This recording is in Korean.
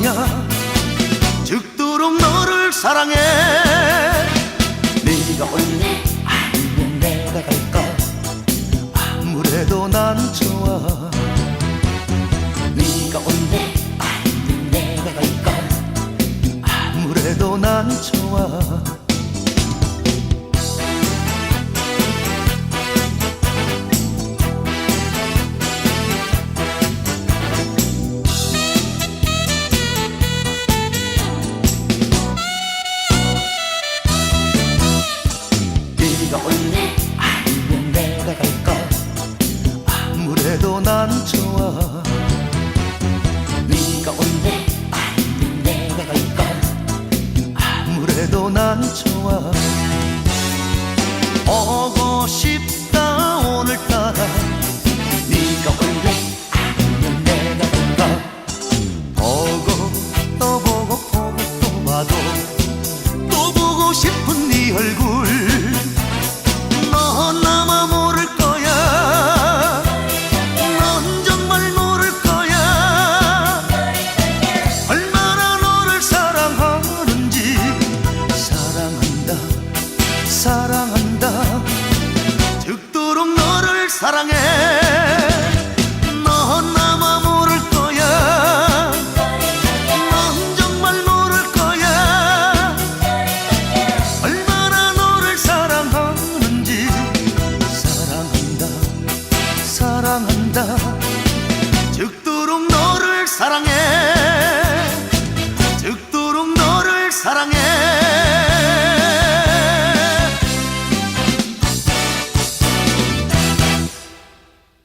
거야. 죽도록 너를 사랑해. 네가 올래 아니면 내가 갈까? 아무래도 난 좋아. 네가 올래 아니면 내가 갈까? 아무래도 난 좋아 좋아. 오고 싶 사랑해.